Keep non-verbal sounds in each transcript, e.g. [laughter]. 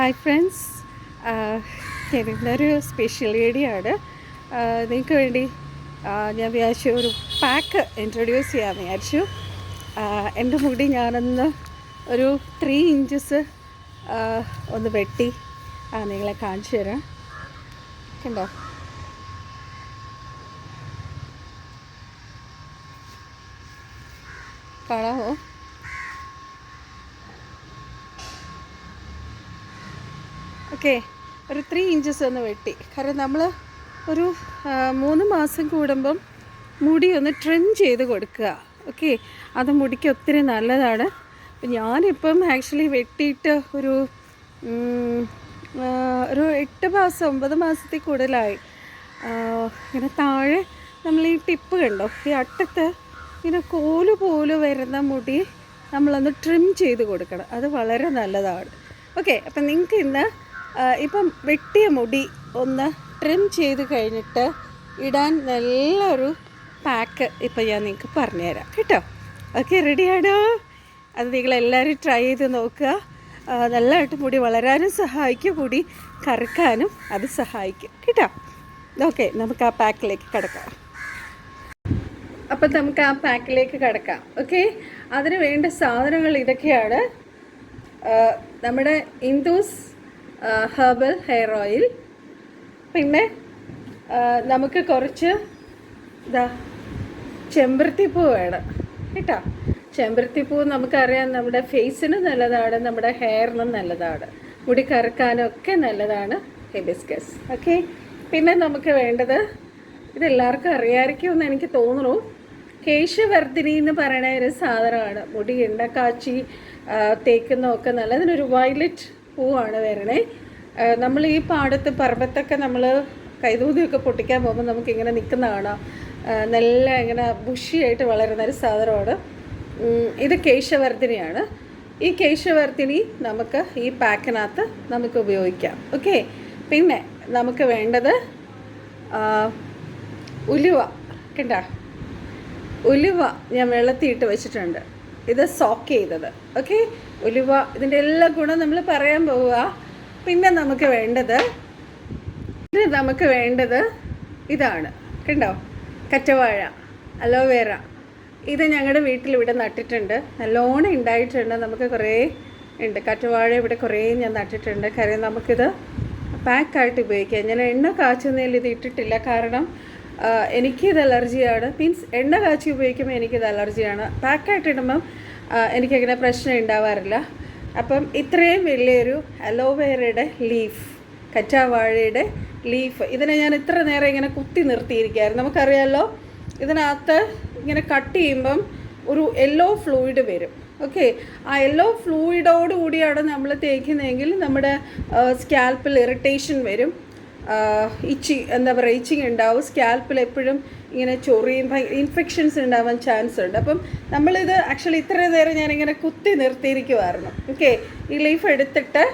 Hi friends. ഞാനിന്നൊരു special ഏഡിയാണ് നിങ്ങൾക്ക് വേണ്ടി ഞാൻ വിചാരിച്ചു ഒരു പാക്ക് ഇൻട്രൊഡ്യൂസ് ചെയ്യാൻ വിചാരിച്ചു. എന്റെ മുടി ഞാനൊന്ന് ഒരു ത്രീ ഇഞ്ചസ് ഒന്ന് വെട്ടി നിങ്ങളെ കാണിച്ചു തരാം. കണ്ടോ? കാണാമോ ഓക്കെ ഒരു ത്രീ ഇഞ്ചസ് ഒന്ന് വെട്ടി. കാരണം നമ്മൾ ഒരു മൂന്ന് മാസം കൂടുമ്പം മുടി ഒന്ന് ട്രിം ചെയ്ത് കൊടുക്കുക. ഓക്കെ? അത് മുടിക്ക് ഒത്തിരി നല്ലതാണ്. അപ്പം ഞാനിപ്പം ആക്ച്വലി വെട്ടിയിട്ട് ഒരു ഒരു എട്ട് മാസം ഒമ്പത് മാസത്തിൽ കൂടുതലായി. ഇങ്ങനെ താഴെ നമ്മൾ ഈ ടിപ്പ് കണ്ടോ? ഈ അട്ടത്ത് ഇങ്ങനെ കോൽ പോലെ വരുന്ന മുടി നമ്മളൊന്ന് ട്രിം ചെയ്ത് കൊടുക്കണം. അത് വളരെ നല്ലതാണ്. ഓക്കെ? അപ്പം നിങ്ങൾക്ക് ഇന്ന് ഇപ്പം വെട്ടിയ മുടി ഒന്ന് ട്രിം ചെയ്ത് കഴിഞ്ഞിട്ട് ഇടാൻ നല്ലൊരു പാക്ക് ഇപ്പം ഞാൻ നിങ്ങൾക്ക് പറഞ്ഞുതരാം. കേട്ടോ? ഓക്കെ റെഡിയാണോ അത് നിങ്ങളെല്ലാവരും ട്രൈ ചെയ്ത് നോക്കുക. നല്ലതായിട്ട് മുടി വളരാനും സഹായിക്കും മുടി കറുക്കാനും അത് സഹായിക്കും. കേട്ടോ? ഓക്കെ നമുക്ക് ആ പാക്കിലേക്ക് കിടക്കാം. അപ്പം നമുക്ക് ആ പാക്കിലേക്ക് കിടക്കാം. ഓക്കെ അതിന് വേണ്ട സാധനങ്ങൾ ഇതൊക്കെയാണ്. നമ്മുടെ ഇൻഡൂസ് ഹെർബൽ ഹെയർ ഓയിൽ. പിന്നെ നമുക്ക് കുറച്ച് ഇതാ ചെമ്പരത്തിപ്പൂ വേണം. കേട്ടോ? ചെമ്പരത്തിപ്പൂ നമുക്കറിയാം നമ്മുടെ ഫേസിന് നല്ലതാണ് നമ്മുടെ ഹെയറിനും നല്ലതാണ് മുടി കറുക്കാനൊക്കെ നല്ലതാണ് ഹെബിസ്കസ്. ഓക്കെ? പിന്നെ നമുക്ക് വേണ്ടത് ഇതെല്ലാവർക്കും അറിയാമായിരിക്കുമെന്ന് എനിക്ക് തോന്നുന്നു. കേശവർദ്ധിനി എന്ന് പറയുന്ന ഒരു സാധനമാണ്. മുടി എണ്ണ കാച്ചി തേക്കുന്നതൊക്കെ നല്ല അതിനൊരു വയലറ്റ് പൂവാണ് വരണേ. നമ്മൾ ഈ പാടത്ത് പർവത്തൊക്കെ നമ്മൾ കൈതൂതിയൊക്കെ പൊട്ടിക്കാൻ പോകുമ്പോൾ നമുക്കിങ്ങനെ നിൽക്കുന്ന കാണാം നല്ല ഇങ്ങനെ ബുഷിയായിട്ട് വളരുന്ന ഒരു സാധനമാണ്. ഇത് കേശവർദ്ധിനിയാണ്. ഈ കേശവർദ്ധിനി നമുക്ക് ഈ പാക്കിനകത്ത് നമുക്ക് ഉപയോഗിക്കാം. ഓക്കെ? പിന്നെ നമുക്ക് വേണ്ടത് ഉലുവ. കണ്ട? ഉലുവ ഞാൻ വെള്ളത്തിയിട്ട് വെച്ചിട്ടുണ്ട്. ഇത് സോക്ക് ചെയ്തത്. ഓക്കെ ഉലുവ ഇതിന്റെ എല്ലാ ഗുണം നമ്മൾ പറയാൻ പോവുക. പിന്നെ നമുക്ക് വേണ്ടത് ഇത് നമുക്ക് വേണ്ടത് ഇതാണ്. കണ്ടോ? കറ്റവാഴ അലോവേറ ഇത് ഞങ്ങളുടെ വീട്ടിൽ ഇവിടെ നട്ടിട്ടുണ്ട്. നല്ലോണം ഉണ്ടായിട്ടുണ്ട്. നമുക്ക് കുറേ ഉണ്ട്. കറ്റവാഴ ഇവിടെ കുറേ ഞാൻ നട്ടിട്ടുണ്ട്. കാര്യം നമുക്കിത് പാക്കായിട്ട് ഉപയോഗിക്കാം. ഞാൻ എണ്ണ കാച്ചുന്നതിൽ ഇത് ഇട്ടിട്ടില്ല. കാരണം എനിക്കിത് അലർജിയാണ്. മീൻസ് എണ്ണ കാച്ചി ഉപയോഗിക്കുമ്പോൾ എനിക്കിത് അലർജിയാണ്. പാക്കായിട്ട് ഇടുമ്പം ആ, എനിക്കങ്ങനെ പ്രശ്നം ഉണ്ടാവാറില്ല. അപ്പം ഇത്രയും വലിയൊരു അലോവേറയുടെ ലീഫ് കറ്റാവാഴയുടെ ലീഫ് ഇതിനെ ഞാൻ ഇത്ര നേരം ഇങ്ങനെ കുത്തി നിർത്തിയിരിക്കുകയായിരുന്നു. നമുക്കറിയാമല്ലോ ഇതിനകത്ത് ഇങ്ങനെ കട്ട് ചെയ്യുമ്പം ഒരു യെല്ലോ ഫ്ലൂയിഡ് വരും. ഓക്കെ ആ യെല്ലോ ഫ്ലൂയിഡോട് കൂടിയാണ് നമ്മൾ തേക്കുന്നതെങ്കിൽ നമ്മുടെ സ്കാൽപ്പിൽ ഇറിറ്റേഷൻ വരും. ഇച്ചി എന്താ പറയുക ഇച്ചിങ് ഉണ്ടാവും. സ്കാൽപ്പിൽ എപ്പോഴും ഇങ്ങനെ ചൊറിയും ഇൻഫെക്ഷൻസ് ഉണ്ടാവാൻ ചാൻസ് ഉണ്ട്. അപ്പം നമ്മളിത് ആക്ച്വലി ഇത്ര നേരം ഞാനിങ്ങനെ കുത്തി നിർത്തിയിരിക്കുമായിരുന്നു ഓക്കെ ഈ ലീഫ് എടുത്തിട്ട്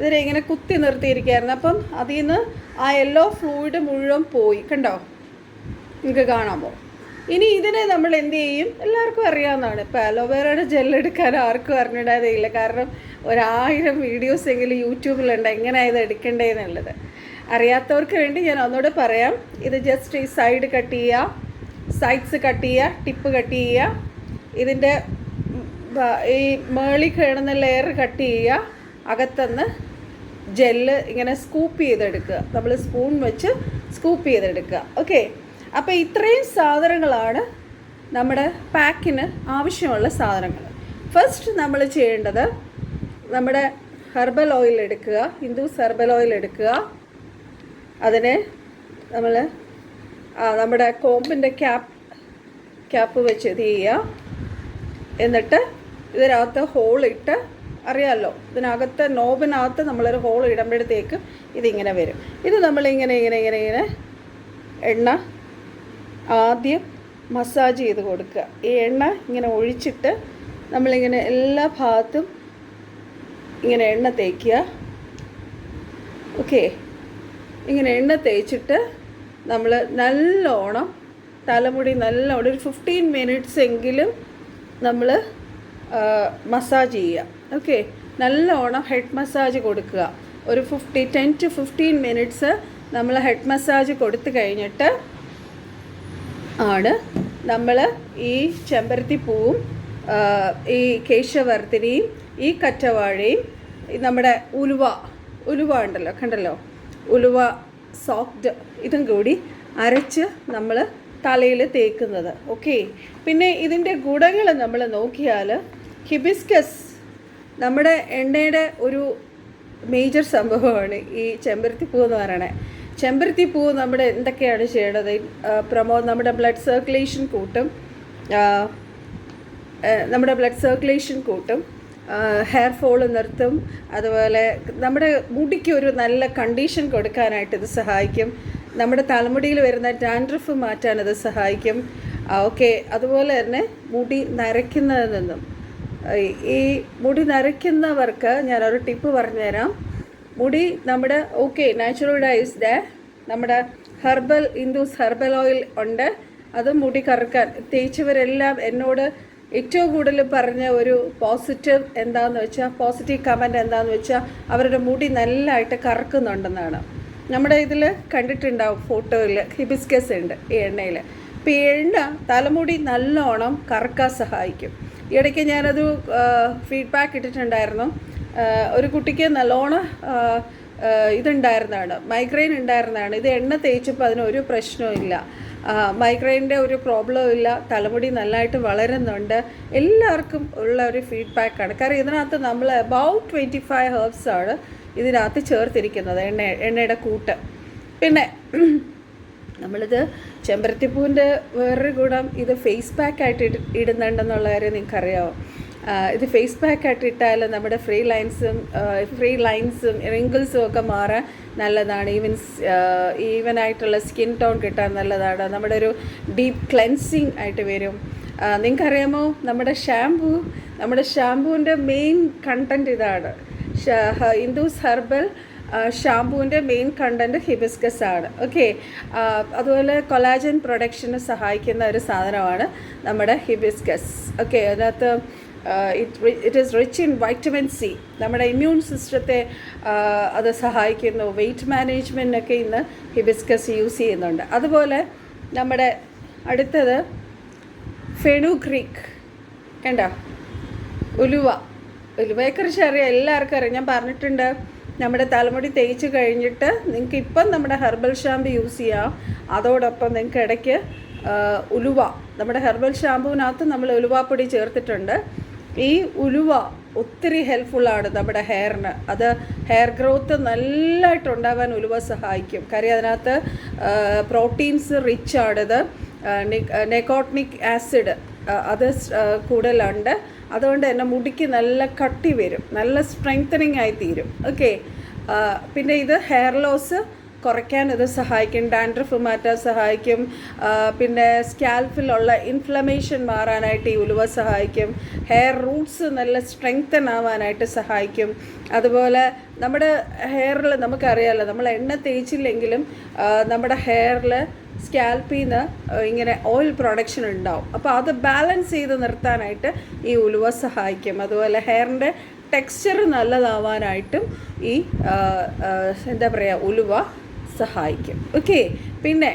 ഇതിനെ ഇങ്ങനെ കുത്തി നിർത്തിയിരിക്കുകയായിരുന്നു അപ്പം അതിൽ നിന്ന് ആ യെല്ലോ ഫ്ലൂയിഡ് മുഴുവൻ പോയി. കണ്ടോ? നിങ്ങൾക്ക് കാണാമോ ഇനി ഇതിനെ നമ്മൾ എന്ത് ചെയ്യും? എല്ലാവർക്കും അറിയാവുന്നതാണ്. ഇപ്പോൾ അലോവേറയുടെ ജെല്ലെടുക്കാൻ ആർക്കും അറിഞ്ഞിടാതെയില്ല കാരണം ഒരായിരം വീഡിയോസ് എങ്കിലും യൂട്യൂബിലുണ്ട്. എങ്ങനെയാണ് ഇത് എടുക്കേണ്ടതെന്നുള്ളത് അറിയാത്തവർക്ക് വേണ്ടി ഞാൻ ഒന്നുകൂടെ പറയാം. ഇത് ജസ്റ്റ് ഈ സൈഡ് കട്ട് ചെയ്യുക സൈഡ്സ് കട്ട് ചെയ്യുക ടിപ്പ് കട്ട് ചെയ്യുക. ഇതിന്റെ ഈ മേളി കേണുന്ന ലെയർ കട്ട് ചെയ്യുക. അകത്തുനിന്ന് ജെല്ല് ഇങ്ങനെ സ്കൂപ്പ് ചെയ്തെടുക്കുക. നമ്മൾ സ്പൂൺ വെച്ച് സ്കൂപ്പ് ചെയ്തെടുക്കുക. ഓക്കെ അപ്പോൾ ഇത്രയും സാധനങ്ങളാണ് നമ്മുടെ പാക്കിന് ആവശ്യമുള്ള സാധനങ്ങൾ. ഫസ്റ്റ് നമ്മൾ ചെയ്യേണ്ടത് നമ്മുടെ ഹെർബൽ ഓയിൽ എടുക്കുക. ഹിന്ദുസ് ഹെർബൽ ഓയിൽ എടുക്കുക. അതിനെ നമ്മൾ നമ്മുടെ കോമ്പിന്റെ ക്യാപ്പ് ക്യാപ്പ് വെച്ച് ഇത് ചെയ്യുക. എന്നിട്ട് ഇതിനകത്ത് ഹോൾ ഇട്ട് അറിയാമല്ലോ ഇതിനകത്ത് നോബിനകത്ത് നമ്മളൊരു ഹോൾ ഇടുമ്പോഴത്തേക്ക് ഇതിങ്ങനെ വരും. ഇത് നമ്മളിങ്ങനെ ഇങ്ങനെ ഇങ്ങനെ ഇങ്ങനെ എണ്ണ ആദ്യം മസാജ് ചെയ്ത് കൊടുക്കുക. ഈ എണ്ണ ഇങ്ങനെ ഒഴിച്ചിട്ട് നമ്മളിങ്ങനെ എല്ലാ ഭാഗത്തും ഇങ്ങനെ എണ്ണ തേക്കുക. ഓക്കെ ഇങ്ങനെ എണ്ണ തേച്ചിട്ട് നമ്മൾ നല്ലോണം തലമുടി നല്ലോണം ഒരു ഫിഫ്റ്റീൻ മിനിറ്റ്സ് എങ്കിലും നമ്മൾ മസാജ് ചെയ്യുക ഓക്കെ നല്ലോണം ഹെഡ് മസാജ് കൊടുക്കുക. ഒരു fifty ten to fifteen minutes നമ്മൾ ഹെഡ് മസാജ് കൊടുത്തു കഴിഞ്ഞിട്ട് ആണ് നമ്മൾ ഈ ചെമ്പരത്തിപ്പൂവും ഈ കേശവർത്തിനിയും ഈ കറ്റവാഴയും നമ്മുടെ ഉലുവ ഉലുവ ഉണ്ടല്ലോ കണ്ടല്ലോ? ഉലുവ സോഫ്റ്റ് ഇതും കൂടി അരച്ച് നമ്മൾ തലയിൽ തേക്കുന്നത്. ഓക്കെ പിന്നെ ഇതിന്റെ ഗുണങ്ങൾ നമ്മൾ നോക്കിയാൽ ഹിബിസ്കസ് നമ്മുടെ എണ്ണയുടെ ഒരു മേജർ സംഭവമാണ് ഈ ചെമ്പരത്തിപ്പൂ എന്ന് പറയണേ. ചെമ്പരത്തിപ്പൂ നമ്മുടെ എന്തൊക്കെയാണ് ചെയ്യേണ്ടത് പ്രമോ നമ്മുടെ ബ്ലഡ് സർക്കുലേഷൻ കൂട്ടും നമ്മുടെ ബ്ലഡ് സർക്കുലേഷൻ കൂട്ടും ഹെയർ ഫോൾ നിർത്തും. അതുപോലെ നമ്മുടെ മുടിക്ക് ഒരു നല്ല കണ്ടീഷൻ കൊടുക്കാനായിട്ട് ഇത് സഹായിക്കും. നമ്മുടെ തലമുടിയിൽ വരുന്ന ഡാൻഡ്രഫ് മാറ്റാൻ ഇത് സഹായിക്കും. ഓക്കെ അതുപോലെ തന്നെ മുടി നരയ്ക്കുന്നതിൽ നിന്നും. ഈ- മുടി നരയ്ക്കുന്നവർക്ക് ഒരു ടിപ്പ് പറഞ്ഞുതരാം. മുടി നമ്മുടെ ഓക്കെ നാച്ചുറൽ ഡൈസ് ഡേ നമ്മുടെ ഹെർബൽ ഇൻഡൂസ് ഹെർബൽ ഓയിൽ ഉണ്ട്. അത് മുടി കറുക്കാൻ തേച്ചവരെല്ലാം എന്നോട് ഏറ്റവും കൂടുതൽ പറഞ്ഞ ഒരു പോസിറ്റീവ് എന്താണെന്ന് വെച്ചാൽ പോസിറ്റീവ് കമന്റ് എന്താണെന്ന് വെച്ചാൽ അവരുടെ മുടി നല്ലതായിട്ട് കറക്കുന്നുണ്ടെന്നാണ്. നമ്മുടെ ഇതിൽ കണ്ടിട്ടുണ്ടാവും ഫോട്ടോയിൽ ഹിബിസ്കസ് ഉണ്ട് ഈ എണ്ണയിൽ അപ്പോൾ ഈ എണ്ണ തലമുടി നല്ലോണം കറക്കാൻ സഹായിക്കും. ഇടയ്ക്ക് ഞാനത് ഫീഡ്ബാക്ക് ഇട്ടിട്ടുണ്ടായിരുന്നു. ഒരു കുട്ടിക്ക് നല്ലോണം ഇതുണ്ടായിരുന്നതാണ് മൈഗ്രെയിൻ ഉണ്ടായിരുന്നതാണ് ഇത് എണ്ണ തേച്ചപ്പോൾ അതിന് ഒരു പ്രശ്നവും ഇല്ല. മൈഗ്രെയിന്റെ ഒരു പ്രോബ്ലം ഇല്ല. തലമുടി നല്ലതായിട്ട് വളരുന്നുണ്ട്. എല്ലാവർക്കും ഉള്ള ഒരു ഫീഡ്ബാക്കാണ് കാരണം ഇതിനകത്ത് നമ്മൾ അബൌട്ട് ട്വന്റി ഫൈവ് ഹേർബ്സാണ് ഇതിനകത്ത് ചേർത്തിരിക്കുന്നത് എണ്ണ എണ്ണയുടെ കൂട്ട്. പിന്നെ നമ്മളിത് ചെമ്പരത്തിപ്പൂവിന്റെ വേറൊരു ഗുണം ഇത് ഫേസ് പാക്കായിട്ട് ഇട ഇടുന്നുണ്ടെന്നുള്ള കാര്യം നിങ്ങൾക്കറിയാമോ ഇത് ഫേസ് പാക്കായിട്ട് ഇട്ടാൽ നമ്മുടെ ഫ്രീ ലൈൻസും ഫ്രീ ലൈൻസും റിങ്കിൾസും ഒക്കെ മാറാൻ നല്ലതാണ്. ഈവൻ ഈവൻ ആയിട്ടുള്ള സ്കിൻ ടോൺ കിട്ടാൻ നല്ലതാണ്. നമ്മുടെ ഒരു ഡീപ്പ് ക്ലെൻസിങ് ആയിട്ട് വരും. നിങ്ങൾക്കറിയാമോ? നമ്മുടെ ഷാംപൂ നമ്മുടെ ഷാംപൂവിന്റെ മെയിൻ കണ്ടന്റ് ഇതാണ്. ഇൻഡൂസ് ഹെർബൽ ഷാംപൂവിന്റെ മെയിൻ കണ്ടന്റ് ഹിബിസ്കസ് ആണ്. ഓക്കെ അതുപോലെ കൊലാജൻ പ്രൊഡക്ഷന് സഹായിക്കുന്ന ഒരു സാധനമാണ് നമ്മുടെ ഹിബിസ്കസ് ഓക്കെ അതിനകത്ത് it it is rich in vitamin C നമ്മുടെ ഇമ്മ്യൂൺ സിസ്റ്റത്തെ അത് സഹായിക്കുന്നു. വെയിറ്റ് മാനേജ്മെന്റിനൊക്കെ ഇന്ന് ഹിബിസ്കസ് യൂസ് ചെയ്യുന്നുണ്ട്. അതുപോലെ നമ്മുടെ അടുത്തത് ഫെനുഗ്രീക്ക് കണ്ടോ? ഉലുവ. ഉലുവയെക്കുറിച്ച് അറിയാം എല്ലാവർക്കും അറിയാം. ഞാൻ പറഞ്ഞിട്ടുണ്ട് നമ്മുടെ തലമുടി തേച്ച് കഴിഞ്ഞിട്ട് നിങ്ങൾക്ക് ഇപ്പം നമ്മുടെ ഹെർബൽ ഷാമ്പു യൂസ് ചെയ്യാം. അതോടൊപ്പം നിങ്ങൾക്ക് ഇടയ്ക്ക് ഉലുവ. നമ്മുടെ ഹെർബൽ ഷാമ്പുവിനകത്ത് നമ്മൾ ഉലുവാപ്പൊടി ചേർത്തിട്ടുണ്ട്. ഈ ഉലുവ ഒത്തിരി ഹെൽപ്ഫുള്ളാണ് നമ്മുടെ ഹെയറിന് അത് ഹെയർ ഗ്രോത്ത് നല്ലതായിട്ട് ഉണ്ടാവാൻ ഉലുവ സഹായിക്കും. കാര്യം അതിനകത്ത് പ്രോട്ടീൻസ് റിച്ച് ആണിത്. നെക്കോട്ടിക് ആസിഡ് അത് കൂടുതലുണ്ട്. അതുകൊണ്ട് തന്നെ മുടിക്ക് നല്ല കട്ടി വരും. നല്ല സ്ട്രെങ്തനിങ് ആയി തീരും. ഓക്കെ പിന്നെ ഇത് ഹെയർ ലോസ് കുറയ്ക്കാൻ ഇത് സഹായിക്കും ഡാൻഡ്രഫ് മാറ്റാൻ സഹായിക്കും പിന്നെ സ്കാൽഫിലുള്ള ഇൻഫ്ലമേഷൻ മാറാനായിട്ട് ഈ ഉലുവ സഹായിക്കും ഹെയർ റൂട്ട്സ് നല്ല സ്ട്രെങ്തൻ ആവാനായിട്ട് സഹായിക്കും. അതുപോലെ നമ്മുടെ ഹെയറിൽ നമുക്കറിയാമല്ലോ നമ്മൾ എണ്ണ തേച്ചില്ലെങ്കിലും നമ്മുടെ ഹെയറിൽ സ്കാൽപ്പിൽ നിന്ന് ഇങ്ങനെ ഓയിൽ പ്രൊഡക്ഷൻ ഉണ്ടാവും. അപ്പോൾ അത് ബാലൻസ് ചെയ്ത് നിർത്താനായിട്ട് ഈ ഉലുവ സഹായിക്കും. അതുപോലെ ഹെയറിന്റെ ടെക്സ്ചർ നല്ലതാവാനായിട്ടും ഈ എന്താ പറയുക ഉലുവ സഹായിക്കും. ഓക്കെ പിന്നെ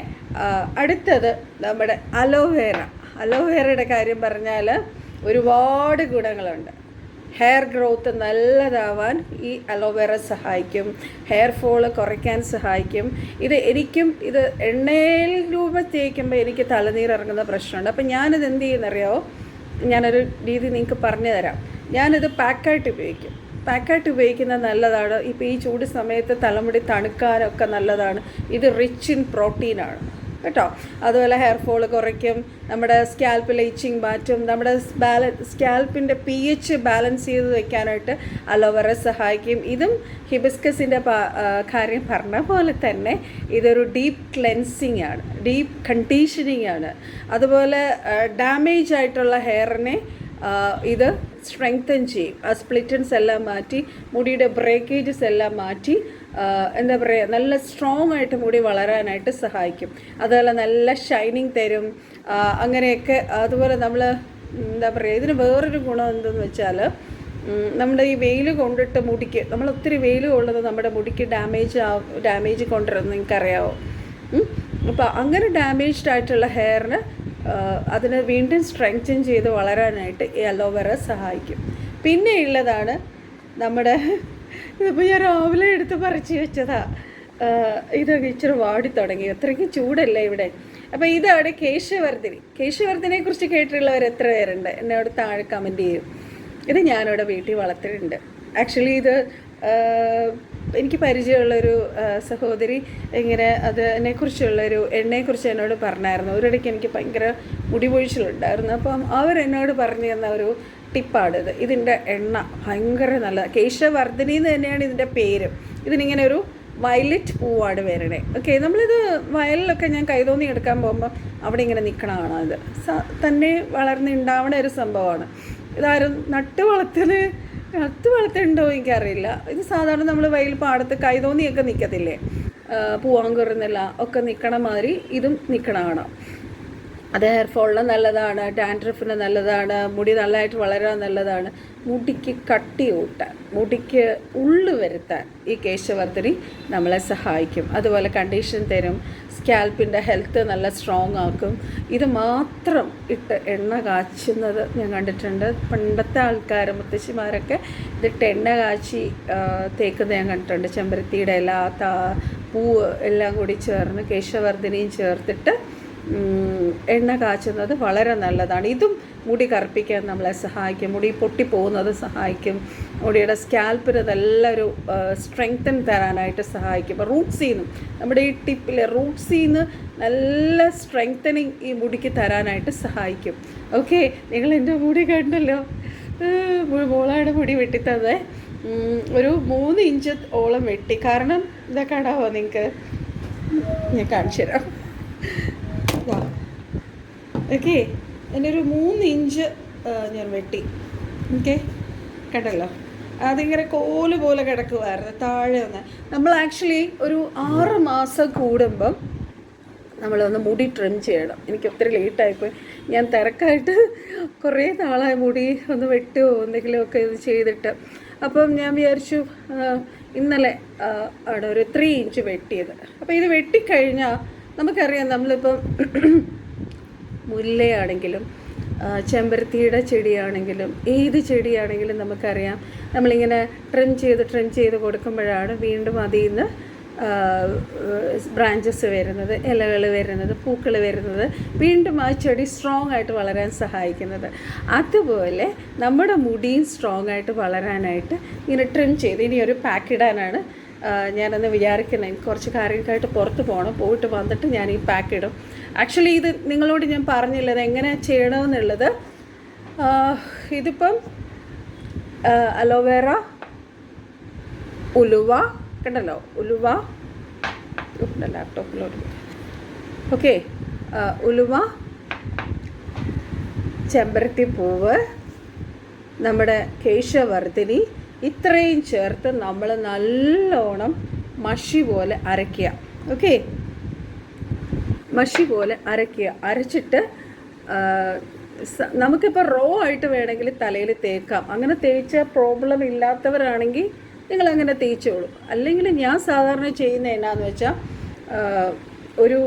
അടുത്തത് നമ്മുടെ അലോവേറ അലോവേറയുടെ കാര്യം പറഞ്ഞാൽ ഒരുപാട് ഗുണങ്ങളുണ്ട്. ഹെയർ ഗ്രോത്ത് നല്ലതാവാൻ ഈ അലോവേറ സഹായിക്കും. ഹെയർ ഫോൾ കുറയ്ക്കാൻ സഹായിക്കും. ഇത് എനിക്കും ഇത് എണ്ണയിൽ രൂപ തേക്കുമ്പോൾ എനിക്ക് തലനീർ ഇറങ്ങുന്ന പ്രശ്നമുണ്ട്. അപ്പം ഞാനിത് എന്ത് ചെയ്യുന്നറിയാമോ ഞാനൊരു രീതി നിങ്ങൾക്ക് പറഞ്ഞു തരാം ഞാനിത് പാക്കായിട്ട് ഉപയോഗിക്കും. പാക്കായിട്ട് ഉപയോഗിക്കുന്നത് നല്ലതാണ്. ഇപ്പോൾ ഈ ചൂട് സമയത്ത് തലമുടി തണുക്കാനൊക്കെ നല്ലതാണ്. ഇത് റിച്ച് ഇൻ പ്രോട്ടീനാണ് കേട്ടോ? അതുപോലെ ഹെയർ ഫോൾ കുറയ്ക്കും നമ്മുടെ സ്കാൽപ്പിൽ ഇച്ചിങ് മാറ്റും നമ്മുടെ ബാല സ്കാൽപ്പിന്റെ പി എച്ച് ബാലൻസ് ചെയ്ത് വെക്കാനായിട്ട് അലോവേറ സഹായിക്കും. ഇതും ഹിബിസ്കസിന്റെ കാര്യം പറഞ്ഞ പോലെ തന്നെ ഇതൊരു ഡീപ്പ് ക്ലെൻസിങ് ആണ്. ഡീപ്പ് കണ്ടീഷനിങ് ആണ്. അതുപോലെ ഡാമേജ് ആയിട്ടുള്ള ഹെയറിനെ ഇത് സ്ട്രെങ്തൻ ചെയ്യും. ആ സ്പ്ലിറ്റൻസ് എല്ലാം മാറ്റി മുടിയുടെ ബ്രേക്കേജസ് എല്ലാം മാറ്റി എന്താ പറയുക നല്ല സ്ട്രോങ് ആയിട്ട് മുടി വളരാനായിട്ട് സഹായിക്കും. അതുപോലെ നല്ല ഷൈനിങ് തരും. അങ്ങനെയൊക്കെ അതുപോലെ നമ്മൾ എന്താ പറയുക ഇതിന് വേറൊരു ഗുണം എന്തെന്ന് വെച്ചാൽ നമ്മുടെ ഈ വെയിൽ കൊണ്ടിട്ട് മുടിക്ക് നമ്മൾ ഒത്തിരി വെയിൽ കൊള്ളുന്നത് നമ്മുടെ മുടിക്ക് ഡാമേജ് ആ ഡാമേജ് കൊണ്ടുവരുന്നത് നിങ്ങൾക്കറിയാവോ? അപ്പോൾ അങ്ങനെ ഡാമേജ്ഡ് ആയിട്ടുള്ള ഹെയറിന് അതിനെ വീണ്ടും സ്ട്രെങ്തൻ ചെയ്ത് വളരാനായിട്ട് ഈ അലോവേറ സഹായിക്കും. പിന്നെ ഉള്ളതാണ് നമ്മുടെ ഇതിപ്പോൾ ഞാൻ രാവിലെ എടുത്ത് പറിച്ച് വെച്ചതാ. ഇത് ഇച്ചിരി വാടി തുടങ്ങി. അത്രയ്ക്ക് ചൂടല്ലേ ഇവിടെ. അപ്പോൾ ഇതാണ് കേശവർദ്ധിനി. കേശവർദ്ധിനിയെ കുറിച്ച് കേട്ടിട്ടുള്ളവർ എത്ര പേരുണ്ട്? എന്നോട് താഴെ കമന്റ് ചെയ്യും. ഇത് ഞാനിവിടെ വീട്ടിൽ വളർത്തിയിട്ടുണ്ട്. ആക്ച്വലി ഇത് എനിക്ക് പരിചയമുള്ളൊരു സഹോദരി ഇങ്ങനെ അതിനെക്കുറിച്ചുള്ളൊരു എണ്ണയെക്കുറിച്ച് എന്നോട് പറഞ്ഞായിരുന്നു. ഒരിടയ്ക്ക് എനിക്ക് ഭയങ്കര മുടിപൊഴിച്ചിലുണ്ടായിരുന്നു. അപ്പം അവരെന്നോട് പറഞ്ഞു തന്ന ഒരു ടിപ്പാണിത് ഇതിന്റെ എണ്ണ ഭയങ്കര നല്ല കേശവർദ്ധിനി എന്ന് തന്നെയാണ് ഇതിന്റെ പേര്. ഇതിനിങ്ങനെ ഒരു വയലറ്റ് പൂവാണ് വരണേ. ഓക്കെ നമ്മളിത് വയലിലൊക്കെ ഞാൻ കൈതോന്നി എടുക്കാൻ പോകുമ്പോൾ അവിടെ ഇങ്ങനെ നിൽക്കണമാണ് ഇത് തന്നെ വളർന്നുണ്ടാവണ ഒരു സംഭവമാണ്. ഇതാരും നട്ട് വളർത്തൽ നട്ട് വളർത്തുന്നുണ്ടോ എനിക്കറിയില്ല. ഇത് സാധാരണ നമ്മൾ വയൽ പാടത്ത് കൈതോന്നിയൊക്കെ നിൽക്കത്തില്ലേ പൂവാങ്കുറുന്നില്ല ഒക്കെ നിൽക്കണ മാതിരി ഇതും നിൽക്കണ കാണാം. അത് ഹെയർ ഫോളിന് നല്ലതാണ് ഡാൻഡ്രഫിന് നല്ലതാണ് മുടി നല്ലതായിട്ട് വളരാൻ നല്ലതാണ്. മുടിക്ക് കട്ടി കൂട്ടാൻ മുടിക്ക് ഉള്ളു വരുത്താൻ ഈ കേശവർദ്ധനി നമ്മളെ സഹായിക്കും. അതുപോലെ കണ്ടീഷൻ തരും. സ്കാൽപ്പിന്റെ ഹെൽത്ത് നല്ല സ്ട്രോങ് ആക്കും. ഇത് മാത്രം ഇട്ട് എണ്ണ കാച്ചുന്നത് ഞാൻ കണ്ടിട്ടുണ്ട്. പണ്ടത്തെ ആൾക്കാർ മുത്തശ്ശിമാരൊക്കെ ഇതിട്ട് എണ്ണ കാച്ചി തേക്കുന്നത് ഞാൻ കണ്ടിട്ടുണ്ട്. ചെമ്പരത്തിയുടെ ഇല താ പൂവ് എല്ലാം കൂടി ചേർന്ന് കേശവർദ്ധനയും ചേർത്തിട്ട് എണ്ണ കാച്ചുന്നത് വളരെ നല്ലതാണ്. ഇതും മുടി കറുപ്പിക്കാൻ നമ്മളെ സഹായിക്കും. മുടി പൊട്ടിപ്പോകുന്നത് സഹായിക്കും. മുടിയുടെ സ്കാൽപ്പിന് നല്ലൊരു സ്ട്രെങ്തൻ തരാനായിട്ട് സഹായിക്കും. അപ്പോൾ റൂട്ട്സിൽ നമ്മുടെ ഈ ടിപ്പിൽ റൂട്ട്സിൽ നല്ല സ്ട്രെങ്തനിങ് ഈ മുടിക്ക് തരാനായിട്ട് സഹായിക്കും. ഓക്കെ നിങ്ങൾ എന്റെ മുടി കണ്ടല്ലോ? മോളയുടെ മുടി വെട്ടിത്തത് ഒരു മൂന്ന് ഇഞ്ച് ഓളം വെട്ടി. കാരണം ഇതൊക്കെ ഉണ്ടാവോ നിങ്ങൾക്ക്? ഞാൻ കാണിച്ചു തരാം ഓക്കെ എന്റെ ഒരു മൂന്ന് ഇഞ്ച് ഞാൻ വെട്ടി. ഓക്കെ? കേട്ടല്ലോ? അതിങ്ങനെ കോൽ പോലെ കിടക്കുമായിരുന്നു താഴെ ഒന്ന്. നമ്മൾ ആക്ച്വലി ഒരു ആറ് മാസം കൂടുമ്പം നമ്മളൊന്ന് മുടി ട്രിം ചെയ്യണം. എനിക്ക് ഒത്തിരി ലേറ്റായിപ്പോയി. ഞാൻ തിരക്കായിട്ട് കുറേ നാളായി മുടി ഒന്ന് വെട്ടുമോ എന്തെങ്കിലുമൊക്കെ ഇത് ചെയ്തിട്ട്. അപ്പം ഞാൻ വിചാരിച്ചു ഇന്നലെ ആണ് ഒരു ത്രീ ഇഞ്ച് വെട്ടിയത്. അപ്പോൾ ഇത് വെട്ടിക്കഴിഞ്ഞാൽ നമുക്കറിയാം നമ്മളിപ്പം [clears throat] മുല്ലയാണെങ്കിലും ചെമ്പരത്തിയുടെ ചെടിയാണെങ്കിലും ഏത് ചെടിയാണെങ്കിലും നമുക്കറിയാം. നമ്മളിങ്ങനെ ട്രിം ചെയ്ത് ട്രിം ചെയ്ത് കൊടുക്കുമ്പോഴാണ് വീണ്ടും അതിൽ നിന്ന് ബ്രാഞ്ചസ് വരുന്നത് ഇലകൾ വരുന്നത് പൂക്കൾ വരുന്നത് വീണ്ടും ആ ചെടി സ്ട്രോങ് ആയിട്ട് വളരാൻ സഹായിക്കുന്നത്. അതുപോലെ നമ്മുടെ മുടിയും സ്ട്രോങ് ആയിട്ട് വളരാനായിട്ട് ഇങ്ങനെ ട്രിം ചെയ്ത് ഇനി ഒരു പാക്ക് ഇടാനാണ് ഞാനന്ന് വിചാരിക്കുന്നത് എനിക്ക് കുറച്ച് കാര്യങ്ങൾക്കായിട്ട് പുറത്ത് പോകണം പോയിട്ട് വന്നിട്ട് ഞാൻ ഈ പാക്ക് ഇടും. ആക്ച്വലി ഇത് നിങ്ങളോട് ഞാൻ പറഞ്ഞില്ല അത് എങ്ങനെ ചെയ്യണമെന്നുള്ളത്. ഇതിപ്പം അലോവേറ ഉലുവ കണ്ടല്ലോ ഉലുവ ലാപ്ടോപ്പിലോട്ട് ഓക്കെ ഉലുവ ചെമ്പരത്തി പൂവ് നമ്മുടെ കേശവർദ്ധിനി ഇത്രയും ചേർത്ത് നമ്മൾ നല്ലോണം മഷി പോലെ അരയ്ക്കുക. ഓക്കെ? മഷി പോലെ അരയ്ക്കുക. അരച്ചിട്ട് നമുക്കിപ്പോൾ റോ ആയിട്ട് വേണമെങ്കിൽ തലയിൽ തേക്കാം. അങ്ങനെ തേച്ച പ്രോബ്ലം ഇല്ലാത്തവരാണെങ്കിൽ നിങ്ങൾ അങ്ങനെ തേച്ചോളൂ. അല്ലെങ്കിൽ ഞാൻ സാധാരണ ചെയ്യുന്ന എന്നാന്ന് വെച്ചാൽ ഒരു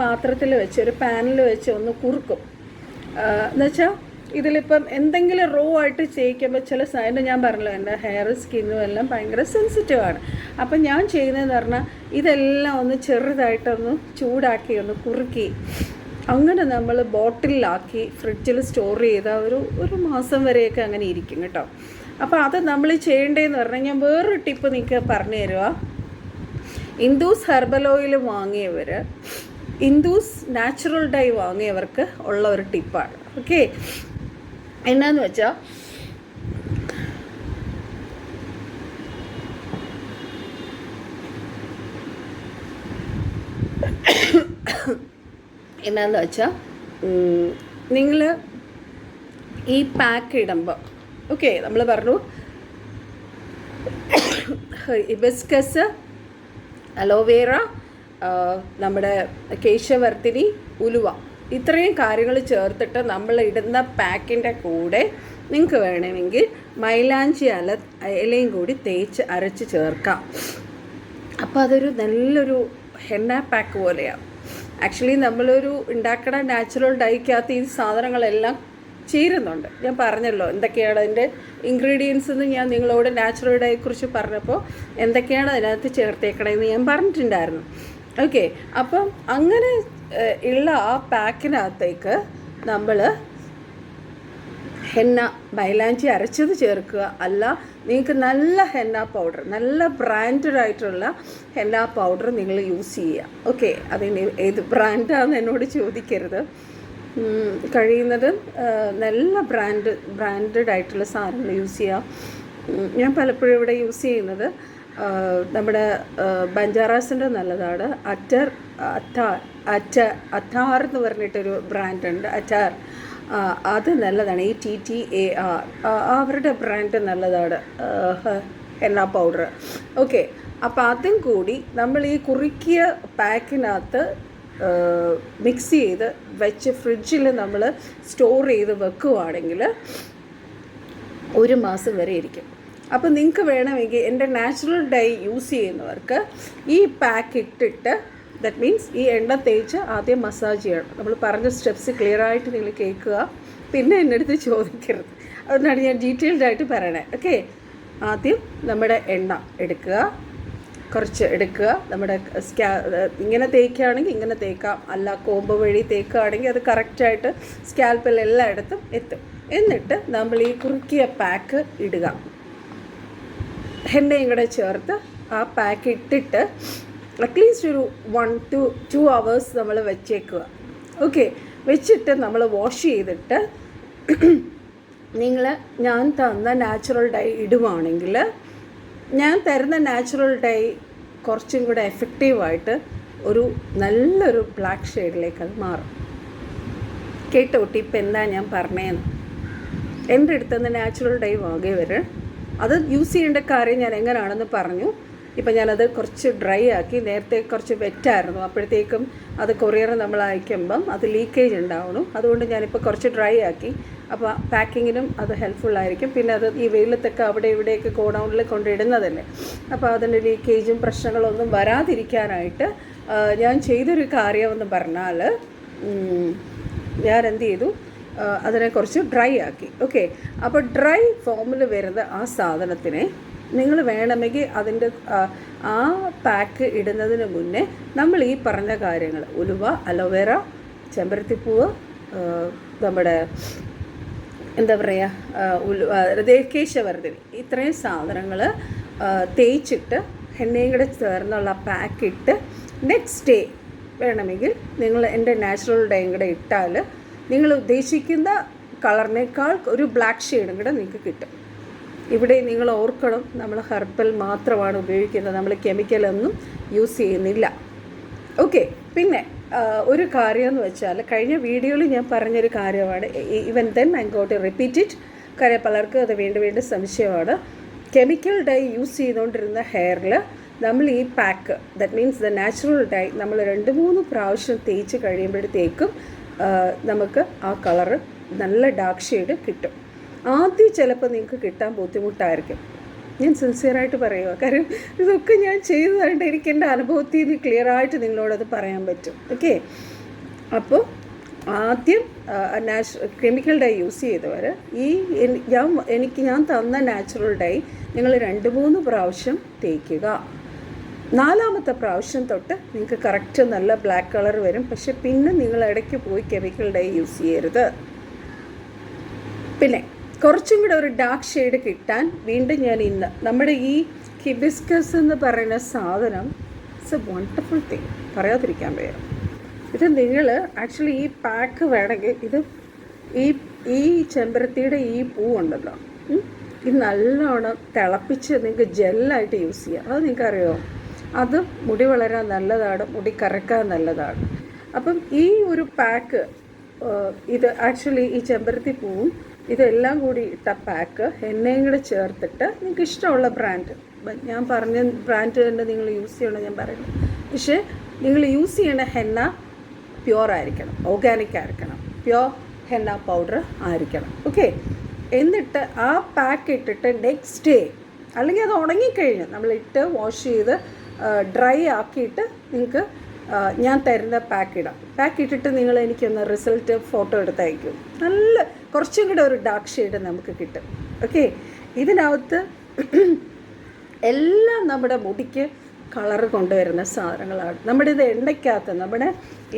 പാത്രത്തിൽ വെച്ച് ഒരു പാനിൽ വെച്ച് ഒന്ന് കുറുക്കും. എന്നുവെച്ചാൽ ഇതിലിപ്പം എന്തെങ്കിലും റോ ആയിട്ട് ചെയ്യിക്കുമ്പോൾ ചില സാധനം ഞാൻ പറഞ്ഞല്ലോ എന്റെ ഹെയർ സ്കിന്നും എല്ലാം ഭയങ്കര സെൻസിറ്റീവ് ആണ്. അപ്പം ഞാൻ ചെയ്യുന്നതെന്ന് പറഞ്ഞാൽ ഇതെല്ലാം ഒന്ന് ചെറുതായിട്ടൊന്ന് ചൂടാക്കി ഒന്ന് കുറുക്കി. അങ്ങനെ നമ്മൾ ബോട്ടിലാക്കി ഫ്രിഡ്ജിൽ സ്റ്റോർ ചെയ്ത ഒരു ഒരു മാസം വരെയൊക്കെ അങ്ങനെ ഇരിക്കും കേട്ടോ. അപ്പോൾ അത് നമ്മൾ ചെയ്യേണ്ടതെന്ന് പറഞ്ഞാൽ ഞാൻ വേറൊരു ടിപ്പ് നിങ്ങൾക്ക് പറഞ്ഞു തരുക ഇന്ദൂസ് ഹെർബൽ ഓയിൽ വാങ്ങിയവർ ഇന്ദൂസ് നാച്ചുറൽ ഡൈ വാങ്ങിയവർക്ക് ഉള്ള ഒരു ടിപ്പാണ് ഓക്കെ എന്നാന്ന് വെച്ചാൽ എന്നാന്ന് വെച്ചാൽ നിങ്ങൾ ഈ പാക്ക് ഇടുമ്പോൾ ഓക്കെ നമ്മൾ പറഞ്ഞു ഹിബിസ്കസ് അലോവേറ നമ്മുടെ കേശവർത്തിനി ഉലുവ. ഇത്രയും കാര്യങ്ങൾ ചേർത്തിട്ട് നമ്മൾ ഇടുന്ന പാക്കിന്റെ കൂടെ നിങ്ങൾക്ക് വേണമെങ്കിൽ മൈലാഞ്ചി അല ഇലയും കൂടി തേച്ച് അരച്ച് ചേർക്കാം. അപ്പോൾ അതൊരു നല്ലൊരു ഹെന്ന പാക്ക് പോലെയാണ് ആക്ച്വലി നമ്മളൊരു ഉണ്ടാക്കണ നാച്ചുറൽ ഡൈക്കകത്ത് ഈ സാധനങ്ങളെല്ലാം ചേരുന്നുണ്ട്. ഞാൻ പറഞ്ഞല്ലോ എന്തൊക്കെയാണ് അതിന്റെ ഇൻഗ്രീഡിയൻസ് എന്ന് ഞാൻ നിങ്ങളോട് നാച്ചുറൽ ഡൈയെക്കുറിച്ച് പറഞ്ഞപ്പോൾ എന്തൊക്കെയാണ് അതിനകത്ത് ചേർത്തേക്കണമെന്ന് ഞാൻ പറഞ്ഞിട്ടുണ്ടായിരുന്നു. ഓക്കെ അപ്പം അങ്ങനെ ഉള്ള ആ പാക്കിനകത്തേക്ക് നമ്മൾ ഹെന്ന മൈലാഞ്ചി അരച്ചത് ചേർക്കുക. അല്ല നിങ്ങൾക്ക് നല്ല ഹെന്ന പൗഡർ നല്ല ബ്രാൻഡഡ് ആയിട്ടുള്ള ഹെന്ന പൗഡർ നിങ്ങൾ യൂസ് ചെയ്യുക. ഓക്കെ അതിന് ഏത് ബ്രാൻഡാണെന്ന് എന്നോട് ചോദിക്കരുത്. കഴിയുന്നത് നല്ല ബ്രാൻഡ് ബ്രാൻഡഡ് ആയിട്ടുള്ള സാധനങ്ങൾ യൂസ് ചെയ്യുക. ഞാൻ പലപ്പോഴും ഇവിടെ യൂസ് ചെയ്യുന്നത് നമ്മുടെ ബഞ്ചാറാസിന്റെ നല്ലതാണ്. അറ്റർ അറ്റാർ അറ്റ അറ്റാർ എന്ന് പറഞ്ഞിട്ടൊരു ബ്രാൻഡുണ്ട്. അറ്റാർ അത് നല്ലതാണ്. ഈ ടി ടി എ ആർ അവരുടെ ബ്രാൻഡ് നല്ലതാണ്. എണ്ണ പൗഡർ. ഓക്കെ അപ്പോൾ അതും കൂടി നമ്മൾ ഈ കുറുക്കിയ പാക്കിനകത്ത് മിക്സ് ചെയ്ത് വെച്ച് ഫ്രിഡ്ജിൽ നമ്മൾ സ്റ്റോർ ചെയ്ത് വെക്കുവാണെങ്കിൽ ഒരു മാസം വരെ ഇരിക്കും. അപ്പോൾ നിങ്ങൾക്ക് വേണമെങ്കിൽ എന്റെ നാച്ചുറൽ ഡൈ യൂസ് ചെയ്യുന്നവർക്ക് ഈ പാക്ക് ഇട്ടിട്ട് ദറ്റ് മീൻസ് ഈ എണ്ണ തേച്ച് ആദ്യം മസാജ് ചെയ്യണം. നമ്മൾ പറഞ്ഞ സ്റ്റെപ്സ് ക്ലിയർ ആയിട്ട് നിങ്ങൾ കേൾക്കുക. പിന്നെ എന്റെ അടുത്ത് ചോദിക്കരുത്. അതുകൊണ്ടാണ് ഞാൻ ഡീറ്റെയിൽഡ് ആയിട്ട് പറയണേ. ഓക്കെ ആദ്യം നമ്മുടെ എണ്ണ എടുക്കുക. കുറച്ച് എടുക്കുക. നമ്മുടെ സ്കാ ഇങ്ങനെ തേക്കുകയാണെങ്കിൽ ഇങ്ങനെ തേക്കാം. അല്ല കോമ്പ് വഴി തേക്കുകയാണെങ്കിൽ അത് കറക്റ്റായിട്ട് സ്കാൽപ്പിൽ എല്ലായിടത്തും എത്തും. എന്നിട്ട് നമ്മൾ ഈ കുറുക്കിയ പാക്ക് ഇടുക. എണ്ണയും കൂടെ ചേർത്ത് ആ പാക്ക് ഇട്ടിട്ട് അറ്റ്ലീസ്റ്റ് ഒരു വൺ ടു ടു അവേഴ്സ് നമ്മൾ വെച്ചേക്കുക. ഓക്കെ വെച്ചിട്ട് നമ്മൾ വാഷ് ചെയ്തിട്ട് [clears throat] നിങ്ങൾ ഞാൻ തന്ന നാച്ചുറൽ ഡൈ ഇടുവാണെങ്കിൽ ഞാൻ തരുന്ന നാച്ചുറൽ ഡൈ കുറച്ചും കൂടെ എഫക്റ്റീവായിട്ട് ഒരു നല്ലൊരു ബ്ലാക്ക് ഷെയ്ഡിലേക്ക് അത് മാറും. കേട്ടോ ടിപ്പ് എന്താ ഞാൻ പറഞ്ഞതെന്ന് എന്റെ അടുത്തുനിന്ന് നാച്ചുറൽ ഡൈ വാങ്ങിയവർ അത് യൂസ് ചെയ്യേണ്ട കാര്യം ഞാൻ എങ്ങനെയാണെന്ന് പറഞ്ഞു. ഇപ്പം ഞാനത് കുറച്ച് ഡ്രൈ ആക്കി നേരത്തെ കുറച്ച് വെറ്റായിരുന്നു. അപ്പോഴത്തേക്കും അത് കൊറിയർ നമ്മൾ അയക്കുമ്പം അത് ലീക്കേജ് ഉണ്ടാവണം അതുകൊണ്ട് ഞാനിപ്പോൾ കുറച്ച് ഡ്രൈ ആക്കി. അപ്പോൾ പാക്കിങ്ങിനും അത് ഹെൽപ്ഫുൾ ആയിരിക്കും. പിന്നെ അത് ഈ വെയിലത്തൊക്കെ അവിടെ ഇവിടെയൊക്കെ ഗോഡൗണിൽ കൊണ്ടിടുന്നതല്ലേ. അപ്പോൾ അതിന്റെ ലീക്കേജും പ്രശ്നങ്ങളൊന്നും വരാതിരിക്കാനായിട്ട് ഞാൻ ചെയ്തൊരു കാര്യമെന്ന് പറഞ്ഞാൽ ഞാൻ എന്ത് ചെയ്തു? അതിനെ കുറച്ച് ഡ്രൈ ആക്കി. ഓക്കെ. അപ്പോൾ ഡ്രൈ ഫോമിൽ വരുന്ന ആ സാധനത്തിനെ നിങ്ങൾ വേണമെങ്കിൽ അതിന്റെ ആ, പാക്ക് ഇടുന്നതിന് മുന്നേ നമ്മൾ ഈ പറഞ്ഞ കാര്യങ്ങൾ ഉലുവ അലോവേറ ചെമ്പരത്തിപ്പൂവ് നമ്മുടെ എന്താ പറയുക ഉലു ദേക്കേശവർദ്ധനി ഇത്രയും സാധനങ്ങൾ തേച്ചിട്ട് എണ്ണയും കൂടെ ചേർന്നുള്ള പാക്കിട്ട് നെക്സ്റ്റ് ഡേ വേണമെങ്കിൽ നിങ്ങൾ എന്റെ നാച്ചുറൽ ഡേയും കൂടെ ഇട്ടാൽ നിങ്ങൾ ഉദ്ദേശിക്കുന്ന കളറിനേക്കാൾ ഒരു ബ്ലാക്ക് ഷെയ്ഡും കൂടെ നിങ്ങൾക്ക് കിട്ടും. ഇവിടെ നിങ്ങൾ ഓർക്കണം നമ്മൾ ഹെർബൽ മാത്രമാണ് ഉപയോഗിക്കുന്നത്. നമ്മൾ കെമിക്കലൊന്നും യൂസ് ചെയ്യുന്നില്ല. ഓക്കെ പിന്നെ ഒരു കാര്യം എന്ന് വെച്ചാൽ കഴിഞ്ഞ വീഡിയോയിൽ ഞാൻ പറഞ്ഞൊരു കാര്യമാണ്. Even then I got repeat it കാര്യം പലർക്കും അത് വീണ്ടും വീണ്ടും സംശയമാണ്. കെമിക്കൽ ഡൈ യൂസ് ചെയ്തുകൊണ്ടിരുന്ന ഹെയറിൽ നമ്മൾ ഈ pack that means the natural dye നമ്മൾ രണ്ട് മൂന്ന് പ്രാവശ്യം തേച്ച് കഴിയുമ്പോഴത്തേക്കും നമുക്ക് ആ കളറ് നല്ല ഡാർക്ക് ഷെയ്ഡ് കിട്ടും. ആദ്യം ചിലപ്പോൾ നിങ്ങൾക്ക് കിട്ടാൻ ബുദ്ധിമുട്ടായിരിക്കും. ഞാൻ സിൻസിയറായിട്ട് പറയുക കാര്യം ഇതൊക്കെ ഞാൻ ചെയ്തതായിട്ട് എനിക്ക് എന്റെ അനുഭവത്തിൽ നിന്ന് ക്ലിയർ ആയിട്ട് നിങ്ങളോടത് പറയാൻ പറ്റും. ഓക്കെ അപ്പോൾ ആദ്യം നാച്ച് കെമിക്കൽ ഡൈ യൂസ് ചെയ്തവർ ഈ ഞാൻ എനിക്ക് ഞാൻ തന്ന നാച്ചുറൽ ഡൈ നിങ്ങൾ രണ്ട് മൂന്ന് പ്രാവശ്യം തേക്കുക. നാലാമത്തെ പ്രാവശ്യം തൊട്ട് നിങ്ങൾക്ക് കറക്റ്റ് നല്ല ബ്ലാക്ക് കളർ വരും. പക്ഷെ പിന്നെ നിങ്ങൾ ഇടയ്ക്ക് പോയി കെമിക്കൽ ഡൈ യൂസ് ചെയ്യരുത്. പിന്നെ കുറച്ചും കൂടെ ഒരു ഡാർക്ക് ഷെയ്ഡ് കിട്ടാൻ വീണ്ടും ഞാൻ ഇന്ന് നമ്മുടെ ഈ ഹിബിസ്കസ് എന്ന് പറയുന്ന സാധനം ഇറ്റ്സ് എ വണ്ടർഫുൾ തിങ് പറയാതിരിക്കാൻ വയ്യ. ഇത് നിങ്ങൾ ആക്ച്വലി ഈ പാക്ക് വേണമെങ്കിൽ ഇത് ഈ ഈ ചെമ്പരത്തിയുടെ ഈ പൂവുണ്ടല്ലോ ഇത് നല്ലോണം തിളപ്പിച്ച് നിങ്ങൾക്ക് ജെല്ലായിട്ട് യൂസ് ചെയ്യാം. അത് നിങ്ങൾക്കറിയോ? അത് മുടി വളരാൻ നല്ലതാണ് മുടി കറക്കാൻ നല്ലതാണ്. അപ്പം ഈ ഒരു പാക്ക് ഇത് ആക്ച്വലി ഈ ചെമ്പരത്തി പൂവും ഇതെല്ലാം കൂടി ഇട്ട പാക്ക് എണ്ണയും കൂടെ ചേർത്തിട്ട് നിങ്ങൾക്ക് ഇഷ്ടമുള്ള ബ്രാൻഡ് ഞാൻ പറഞ്ഞ ബ്രാൻഡ് തന്നെ നിങ്ങൾ യൂസ് ചെയ്യണം ഞാൻ പറയുന്നത് പക്ഷേ നിങ്ങൾ യൂസ് ചെയ്യണ ഹെന്ന പ്യുവർ ആയിരിക്കണം ഓർഗാനിക് ആയിരിക്കണം. പ്യുവർ ഹെന്ന പൗഡർ ആയിരിക്കണം. ഓക്കെ എന്നിട്ട് ആ പാക്ക് ഇട്ടിട്ട് നെക്സ്റ്റ് ഡേ അല്ലെങ്കിൽ അത് ഉണങ്ങിക്കഴിഞ്ഞ് നമ്മളിട്ട് വാഷ് ചെയ്ത് ഡ്രൈ ആക്കിയിട്ട് നിങ്ങൾക്ക് ഞാൻ തരുന്ന പാക്ക് ഇടാം. പാക്ക് ഇട്ടിട്ട് നിങ്ങൾ എനിക്കൊന്ന് റിസൾട്ട് ഫോട്ടോ എടുത്തയക്കും നല്ല കുറച്ചും കൂടെ ഒരു ഡാർക്ക് ഷെയ്ഡ് നമുക്ക് കിട്ടും. ഓക്കെ ഇതിനകത്ത് [clears throat] എല്ലാം നമ്മുടെ മുടിക്ക് കളർ കൊണ്ടുവരുന്ന സാധനങ്ങളാണ്. നമ്മുടെ ഇത് എണ്ണയ്ക്കകത്ത് നമ്മുടെ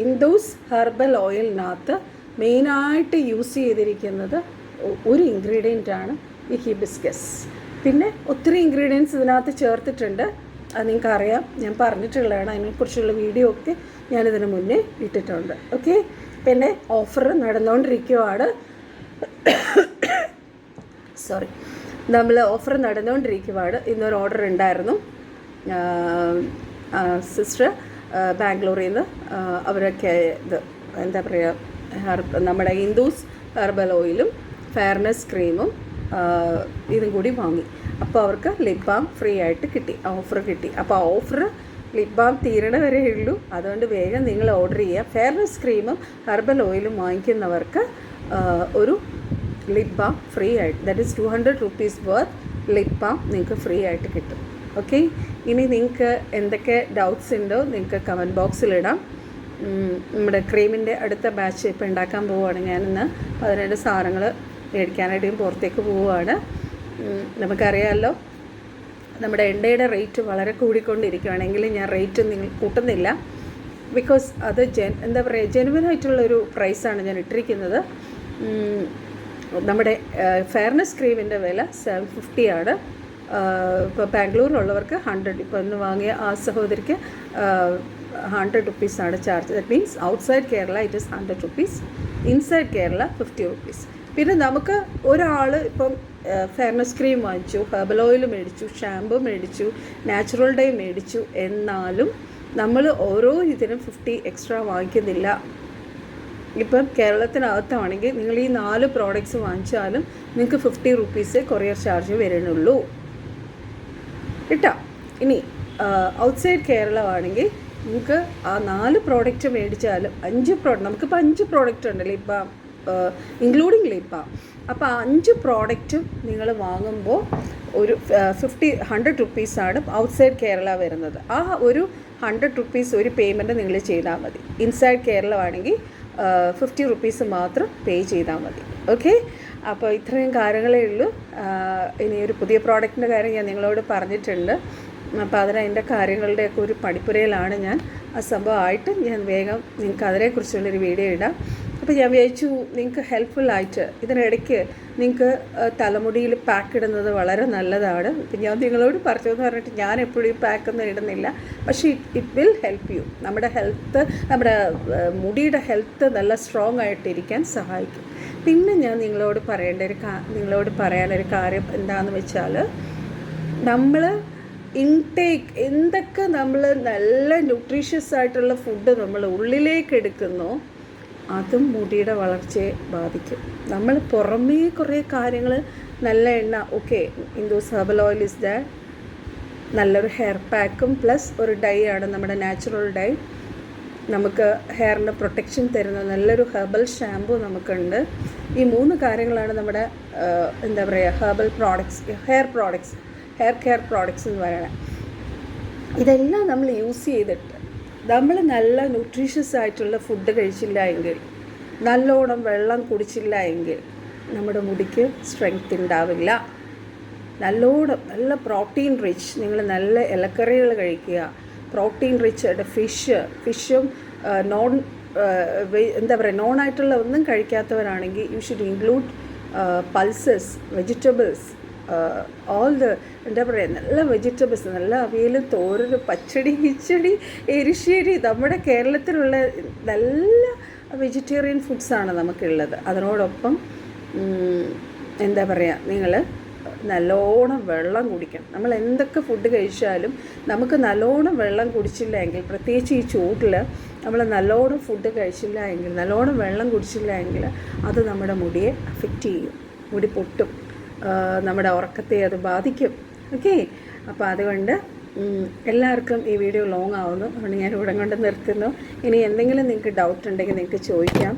ഇൻഡോസ് ഹെർബൽ ഓയിലിനകത്ത് മെയിനായിട്ട് യൂസ് ചെയ്തിരിക്കുന്നത് ഒരു ഇൻഗ്രീഡിയന്റ് ആണ് ഈ ഹിബിസ്കസ് പിന്നെ ഒത്തിരി ഇൻഗ്രീഡിയൻസ് ഇതിനകത്ത് ചേർത്തിട്ടുണ്ട്. അത് നിങ്ങൾക്ക് അറിയാം ഞാൻ പറഞ്ഞിട്ടുള്ളതാണ്. അതിനെക്കുറിച്ചുള്ള വീഡിയോ ഒക്കെ ഞാനിതിന് മുന്നേ ഇട്ടിട്ടുണ്ട്. ഓക്കെ പിന്നെ ഓഫർ നടന്നുകൊണ്ടിരിക്കുവാണ്. സോറി നമ്മൾ ഓഫർ നടന്നുകൊണ്ടിരിക്കുവാണ്. ഇന്നൊരു ഓർഡർ ഉണ്ടായിരുന്നു. സിസ്റ്റർ ബാംഗ്ലൂരിൽ നിന്ന് അവരൊക്കെ ഇത് എന്താ പറയുക ഹെർബ് നമ്മുടെ ഹിന്ദൂസ് ഹെർബൽ ഓയിലും ഫെയർനെസ് ക്രീമും ഇതും കൂടി വാങ്ങി. അപ്പോൾ അവർക്ക് ലിപ് ബാം ഫ്രീ ആയിട്ട് കിട്ടി ഓഫർ കിട്ടി. അപ്പോൾ ആ ഓഫർ ലിപ് ബാം തീരണ വരെ ഉള്ളൂ. അതുകൊണ്ട് വേഗം നിങ്ങൾ ഓർഡർ ചെയ്യുക. ഫെയർനെസ് ക്രീമും ഹെർബൽ ഓയിലും വാങ്ങിക്കുന്നവർക്ക് ഒരു ലിപ് ബാം ഫ്രീ ആയിട്ട് that is two hundred rupees worth lip balm നിങ്ങൾക്ക് ഫ്രീ ആയിട്ട് കിട്ടും. ഓക്കെ ഇനി നിങ്ങൾക്ക് എന്തൊക്കെ ഡൗട്ട്സ് ഉണ്ടോ നിങ്ങൾക്ക് കമന്റ് ബോക്സിലിടാം നമ്മുടെ ക്രീമിന്റെ അടുത്ത ബാച്ച് ഇപ്പോൾ ഉണ്ടാക്കാൻ പോവുകയാണ്. ഞാനിന്ന് പതിനെട്ട് സാധനങ്ങൾ മേടിക്കാനായിട്ട് പുറത്തേക്ക് പോവുകയാണ്. നമുക്കറിയാമല്ലോ നമ്മുടെ എണ്ണയുടെ റേറ്റ് വളരെ കൂടിക്കൊണ്ടിരിക്കുകയാണെങ്കിൽ ഞാൻ റേറ്റ് നിങ്ങൾ കൂട്ടുന്നില്ല. ബിക്കോസ് അത് ജെൻ എന്താ പറയുക ജെനുവൻ ആയിട്ടുള്ളൊരു പ്രൈസാണ് ഞാൻ ഇട്ടിരിക്കുന്നത്. നമ്മുടെ ഫെയർനെസ് ക്രീമിന്റെ വില സെവൻ ഫിഫ്റ്റിയാണ് ഇപ്പോൾ ബാംഗ്ലൂരിലുള്ളവർക്ക് ഹൺഡ്രഡ് ഇപ്പോൾ ഇന്ന് വാങ്ങിയ ആ സഹോദരിക്ക് ഹൺഡ്രഡ് റുപ്പീസാണ് charge that means outside Kerala it is hundred rupees inside Kerala fifty rupees പിന്നെ നമുക്ക് ഒരാൾ ഇപ്പം ഫെയർനെസ് ക്രീം വാങ്ങിച്ചു ഹെർബൽ ഓയിൽ മേടിച്ചു ഷാമ്പു മേടിച്ചു നാച്ചുറൽ ഡേ മേടിച്ചു. എന്നാലും നമ്മൾ ഓരോ ഇതിനും ഫിഫ്റ്റി എക്സ്ട്രാ വാങ്ങിക്കുന്നില്ല. ഇപ്പം കേരളത്തിനകത്താണെങ്കിൽ നിങ്ങൾ ഈ നാല് പ്രോഡക്റ്റ്സ് വാങ്ങിച്ചാലും നിങ്ങൾക്ക് ഫിഫ്റ്റി റുപ്പീസ് കൊറിയർ ചാർജ് വരുന്നുള്ളൂ കേട്ടോ? ഇനി ഔട്ട്സൈഡ് കേരളമാണെങ്കിൽ നിങ്ങൾക്ക് ആ നാല് പ്രോഡക്റ്റ് മേടിച്ചാലും അഞ്ച് പ്രോഡക്റ്റ് നമുക്കിപ്പോൾ അഞ്ച് പ്രോഡക്റ്റ് ഉണ്ടല്ലോ ബാം ഇൻക്ലൂഡിങ് ലിപ്പ. അപ്പോൾ അഞ്ച് പ്രോഡക്റ്റും നിങ്ങൾ വാങ്ങുമ്പോൾ ഒരു ഫിഫ്റ്റി ഹൺഡ്രഡ് റുപ്പീസാണ് ഔട്ട്സൈഡ് കേരള വരുന്നത്. ആ ഒരു ഹൺഡ്രഡ് റുപ്പീസ് ഒരു പേയ്മെന്റ് നിങ്ങൾ ചെയ്താൽ മതി. ഇൻസൈഡ് കേരളമാണെങ്കിൽ ഫിഫ്റ്റി റുപ്പീസ് മാത്രം പേ ചെയ്താൽ മതി. ഓക്കെ അപ്പോൾ ഇത്രയും കാര്യങ്ങളേ ഉള്ളൂ. ഇനി ഒരു പുതിയ പ്രോഡക്റ്റിന്റെ കാര്യം ഞാൻ നിങ്ങളോട് പറഞ്ഞിട്ടുണ്ട്. അപ്പോൾ അതിന് അതിന്റെ കാര്യങ്ങളുടെയൊക്കെ ഒരു പണിപ്പുരയിലാണ് ഞാൻ ആ സംഭവമായിട്ട് ഞാൻ വേഗം നിങ്ങൾക്ക് അതിനെക്കുറിച്ചുള്ളൊരു വീഡിയോ ഇടാം. അപ്പോൾ ഞാൻ വിചാരിച്ചു നിങ്ങൾക്ക് ഹെൽപ്ഫുൾ ആയിട്ട് ഇതിനിടയ്ക്ക് നിങ്ങൾക്ക് തലമുടിയിൽ പാക്ക് ഇടുന്നത് വളരെ നല്ലതാണ്. ഇപ്പം ഞാൻ നിങ്ങളോട് പറഞ്ഞു എന്ന് പറഞ്ഞിട്ട് ഞാൻ എപ്പോഴും ഈ പാക്കൊന്നും ഇടുന്നില്ല. പക്ഷേ ഇറ്റ് വിൽ ഹെൽപ്പ് യു നമ്മുടെ ഹെൽത്ത് നമ്മുടെ മുടിയുടെ ഹെൽത്ത് നല്ല സ്ട്രോങ് ആയിട്ടിരിക്കാൻ സഹായിക്കും. പിന്നെ ഞാൻ നിങ്ങളോട് പറയേണ്ട ഒരു നിങ്ങളോട് പറയാനൊരു കാര്യം എന്താണെന്ന് വെച്ചാൽ നമ്മൾ ഇൻടേക്ക് എന്തൊക്കെ നമ്മൾ നല്ല ന്യൂട്രീഷ്യസ് ആയിട്ടുള്ള ഫുഡ് നമ്മൾ ഉള്ളിലേക്ക് എടുക്കുന്നോ അതും മുടിയുടെ വളർച്ചയെ ബാധിക്കും. നമ്മൾ പുറമേ കുറേ കാര്യങ്ങൾ നല്ല എണ്ണ okay Indus herbal oil is that നല്ലൊരു ഹെയർ പാക്കും പ്ലസ് ഒരു ഡൈ ആണ് നമ്മുടെ നാച്ചുറൽ ഡൈ നമുക്ക് ഹെയറിന് പ്രൊട്ടക്ഷൻ തരുന്ന നല്ലൊരു ഹെർബൽ ഷാമ്പു നമുക്കുണ്ട്. ഈ മൂന്ന് കാര്യങ്ങളാണ് നമ്മുടെ എന്താ പറയുക herbal products hair products hair care products എന്ന് പറയുന്നത്. ഇതെല്ലാം നമ്മൾ യൂസ് ചെയ്തിട്ട് നമ്മൾ നല്ല ന്യൂട്രീഷ്യസ് ആയിട്ടുള്ള ഫുഡ് കഴിച്ചില്ല എങ്കിൽ നല്ലോണം വെള്ളം കുടിച്ചില്ല എങ്കിൽ നമ്മുടെ മുടിക്ക് സ്ട്രെങ്ത് ഉണ്ടാവില്ല നല്ലോണം നല്ല പ്രോട്ടീൻ റിച്ച് നിങ്ങൾ നല്ല ഇലക്കറികൾ കഴിക്കുക. പ്രോട്ടീൻ റിച്ച് ഫിഷ് ഫിഷും നോൺ എന്താ പറയുക നോൺ ആയിട്ടുള്ള ഒന്നും കഴിക്കാത്തവരാണെങ്കിൽ you should include pulses vegetables all the എന്താ പറയുക നല്ല വെജിറ്റബിൾസ് നല്ല അവിയൽ തോരന് പച്ചടി കിച്ചടി എരിശ്ശേരി നമ്മുടെ കേരളത്തിലുള്ള നല്ല വെജിറ്റേറിയൻ ഫുഡ്സാണ് നമുക്കുള്ളത്. അതിനോടൊപ്പം എന്താ പറയുക നിങ്ങൾ നല്ലോണം വെള്ളം കുടിക്കണം. നമ്മൾ എന്തൊക്കെ ഫുഡ് കഴിച്ചാലും നമുക്ക് നല്ലോണം വെള്ളം കുടിച്ചില്ല എങ്കിൽ പ്രത്യേകിച്ച് ഈ ചൂടിൽ നമ്മൾ നല്ലോണം ഫുഡ് കഴിച്ചില്ല എങ്കിൽ നല്ലോണം വെള്ളം കുടിച്ചില്ല എങ്കിൽ അത് നമ്മുടെ മുടിയെ അഫക്റ്റ് ചെയ്യും. മുടി പൊട്ടും. നമ്മുടെ ഉറക്കത്തെ അത് ബാധിക്കും. ഓക്കെ? അപ്പോൾ അതുകൊണ്ട് എല്ലാവർക്കും ഈ വീഡിയോ ലോങ് ആവുന്നു. അതുകൊണ്ട് ഞാൻ ഇവിടെ കൊണ്ട് നിർത്തുന്നു. ഇനി എന്തെങ്കിലും നിങ്ങൾക്ക് ഡൗട്ട് ഉണ്ടെങ്കിൽ നിങ്ങൾക്ക് ചോദിക്കാം.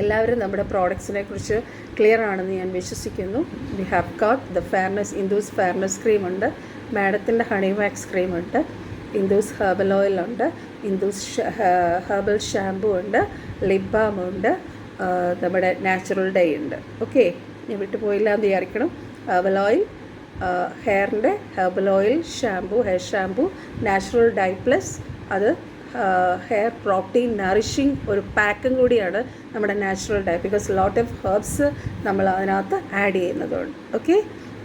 എല്ലാവരും നമ്മുടെ പ്രോഡക്ട്സിനെ കുറിച്ച് ക്ലിയർ ആണെന്ന് ഞാൻ വിശ്വസിക്കുന്നു. We have got the fairness Indus fairness cream ഉണ്ട്. മാഡത്തിന്റെ ഹണി വാക്സ് ക്രീം ഉണ്ട്. ഇൻഡൂസ് ഹെർബൽ ഉണ്ട്. ഇൻഡൂസ് ഹെർബൽ ഷാമ്പൂ ഉണ്ട്. ലിപ് ബാം ഉണ്ട്. നമ്മുടെ നാച്ചുറൽ ഡേ ഉണ്ട്. ഓക്കെ ഞാൻ വിട്ടുപോയില്ല എന്ന് വിചാരിക്കണം. Herbal oil ഹെയറിന്റെ herbal oil shampoo hair shampoo natural dye plus അത് ഹെയർ പ്രോട്ടീൻ നറിഷിങ് ഒരു പാക്കും കൂടിയാണ് നമ്മുടെ natural dye because lot of herbs നമ്മൾ അതിനകത്ത് ആഡ് ചെയ്യുന്നതുകൊണ്ട്. ഓക്കെ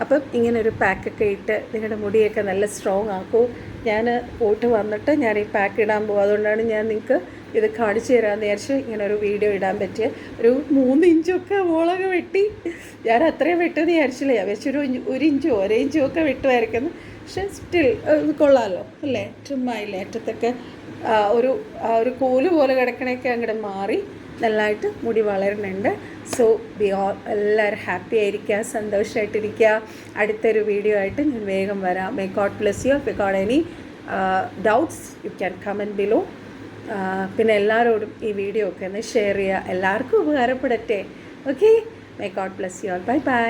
അപ്പം ഇങ്ങനെ ഒരു പാക്കൊക്കെ ഇട്ട് നിങ്ങളുടെ മുടിയൊക്കെ നല്ല സ്ട്രോങ് ആക്കൂ. ഞാൻ പോയിട്ട് വന്നിട്ട് ഞാൻ ഈ പാക്ക് ഇടാൻ പോകും അതുകൊണ്ടാണ് ഞാൻ നിങ്ങൾക്ക് ഇത് കാണിച്ചു തരാമെന്ന് വിചാരിച്ച് ഇങ്ങനെ ഒരു വീഡിയോ ഇടാൻ പറ്റിയ ഒരു മൂന്ന് ഇഞ്ചൊക്കെ മോളൊക്കെ വെട്ടി. ഞാൻ അത്രയും വെട്ടെന്ന് വിചാരിച്ചില്ല? ഞാൻ വെച്ചൊരു ഒരു ഇഞ്ചോ ഒരേ ഇഞ്ചോ ഒക്കെ വെട്ടുമായിരിക്കുന്നു പക്ഷെ സ്റ്റിൽ കൊള്ളാമല്ലോ അല്ലേ? ചുമ്മാ ഇല്ലേ അറ്റത്തൊക്കെ ഒരു ഒരു കോൽ പോലെ കിടക്കണയൊക്കെ അങ്ങോട്ട് മാറി നല്ലതായിട്ട് മുടി വളരുന്നുണ്ട്. സോ ബി ഓൾ എല്ലാവരും ഹാപ്പി ആയിരിക്കുക സന്തോഷമായിട്ടിരിക്കുക അടുത്തൊരു വീഡിയോ ആയിട്ട് ഞാൻ വേഗം വരാം. May God bless you be God any doubts you can comment below പിന്നെ എല്ലാവരോടും ഈ വീഡിയോ ഒക്കെ ഒന്ന് ഷെയർ ചെയ്യുക. എല്ലാവർക്കും ഉപകാരപ്പെടട്ടെ. Okay may God bless you all bye bye